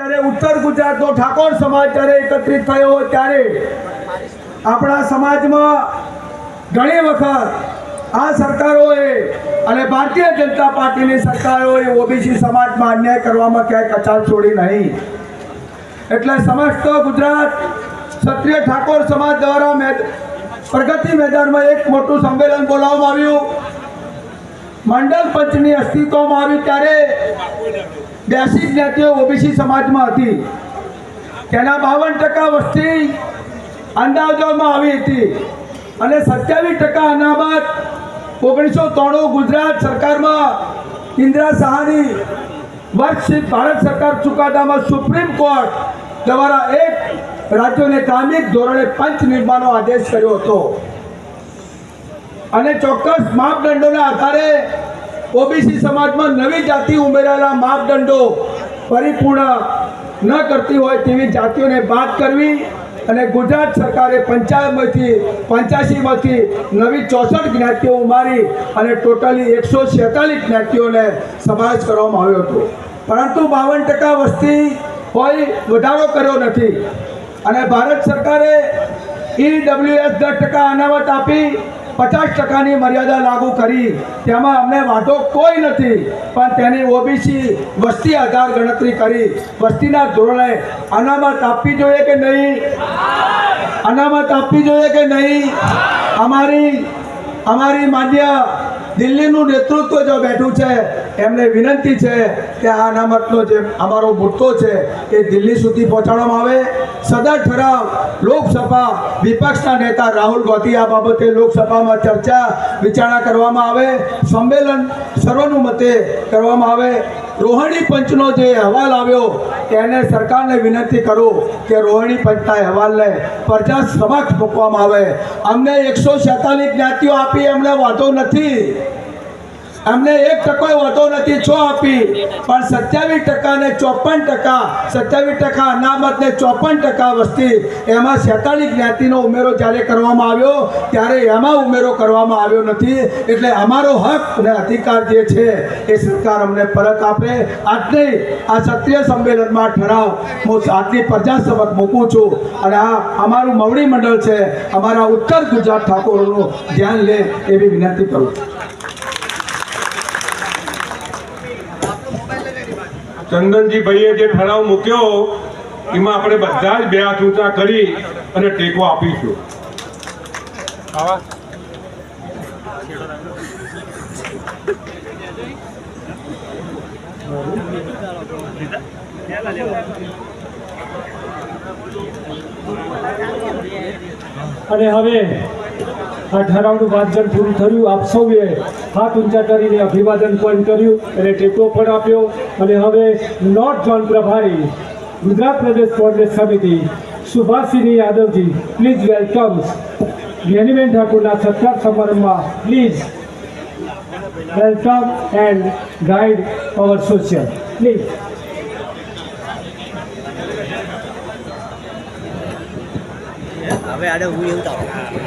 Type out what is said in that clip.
ત્યારે ઉત્તર ગુજરાતનો ઠાકોર સમાજ જ્યારે એકત્રિત થયો ત્યારે આપણા સમાજમાં ઘણી વખત આ સરકારોએ અને ભારતીય જનતા પાર્ટીની સરકારોએ ઓબીસી સમાજમાં અન્યાય કરવામાં ક્યાંય કચાર છોડી નહીં. એટલે સમસ્ત ગુજરાત ક્ષત્રિય ઠાકોર સમાજ દ્વારા પ્રગતિ મેદાનમાં એક મોટું સંમેલન બોલાવવામાં આવ્યું. મંડળ પંચની અસ્તિત્વમાં આવી ત્યારે બ્યાસી જ્ઞાતિઓ ઓબીસી સમાજમાં હતી. તેના બાવન ટકા વસ્તી અંદાજવામાં આવી હતી. અને સત્યાવીસ ટકા અનામત ઓગણીસો ત્રાણું ગુજરાત સરકારમાં ઇન્દિરા સહાની વર્ષિત ભારત સરકાર ચુકાદામાં સુપ્રીમ કોર્ટ દ્વારા એક રાજ્યોને કામિક ધોરણે પંચ નિર્માણનો આદેશ કર્યો હતો. અને ચોક્કસ માપદંડોના આધારે ઓબીસી સમાજમાં નવી જાતિ ઉમેરાયેલા માપદંડો પરિપૂર્ણ ન કરતી હોય તેવી જાતિઓને બાદ કરવી અને ગુજરાત સરકારે પંચાયતમાંથી પંચ્યાસીમાંથી નવી ચોસઠ જ્ઞાતિઓ ઉમારી અને ટોટલી એકસો છેતાલીસ જ્ઞાતિઓને સમાવેશ કરવામાં આવ્યો હતો. પરંતુ બાવન ટકા વસ્તી હોય વધારો કર્યો નથી. અને ભારત સરકારે ઈડબ્લ્યુએસ દસ ટકા અનામત આપી પચાસ ટકાની મર્યાદા લાગુ કરી. તેમાં અમને વાંધો કોઈ નથી. પણ તેની ઓબીસી વસ્તી આધાર ગણતરી કરી. વસ્તીના ધોરણે અનામત આપવી જોઈએ કે નહીં? અનામત આપવી જોઈએ કે નહીં? અમારી અમારી માન્ય દિલ્હીનું નેતૃત્વ જો બેઠું છે એમને વિનંતી છે કે આ અનામતનો જે અમારો મુદ્દો છે એ દિલ્હી સુધી પહોંચાડવામાં આવે. સદર ઠરાવ લોકસભા વિપક્ષના નેતા રાહુલ ગાંધી આ બાબતે લોકસભામાં ચર્ચા વિચારણા કરવામાં આવે. સંમેલન સર્વાનુમતે કરવામાં આવે. રોહિણી પંચનો જે અહેવાલ આવ્યો તેને સરકારને વિનંતી કરું કે રોહિણી પંચના અહેવાલને પ્રજા સમક્ષ મૂકવામાં આવે. અમને એકસો છેતાલીસ જ્ઞાતિઓ આપી, અમને વાંધો નથી. અમને એક ટકો વધુ નથી, છો આપી. પણ સત્યાવીસ ટકા ને ચોપન ટકા, સત્યાવીસ ટકા અનામત ને ચોપન ટકા વસ્તી, એમાં છેતાલીસ જ્ઞાતિનો ઉમેરો જ્યારે કરવામાં આવ્યો, ત્યારે એમાં ઉમેરો કરવામાં આવ્યો નથી. એટલે અમારો હક અને અધિકાર જે છે, એ સરકાર અમને પરત આપે. આજને આ ક્ષત્રિય સંમેલનમાં ઠરાવ, હું આજની પ્રજાસભક મૂકું છું. અને આ અમારું મવડી મંડળ છે, અમારા ઉત્તર ગુજરાત ઠાકોરોનું ધ્યાન લે એવી વિનંતી કરું છું. ચંદનજી ભાઈએ જે ઠરાવ મૂક્યો, એમાં આપણે બધા જ બે હાથ ઊંચા કરી અને ટેકો આપીશું. અને હવે આ ઠરાવનું વાંચન પૂરું થયું. આપ સૌએ હાથ ઊંચા કરીને અભિવાદન પણ કર્યું અને ટેકો પણ આપ્યો. અને હવે નોર્થ ઝોન પ્રભારી ગુજરાત પ્રદેશ કોંગ્રેસ સમિતિ સુભાષસિંહ યાદવજી પ્લીઝ વેલકમ જ્ઞાનીબેન ઠાકોરના સત્કાર સમારંભમાં please welcome and guide our social please હવે આડે હું એવું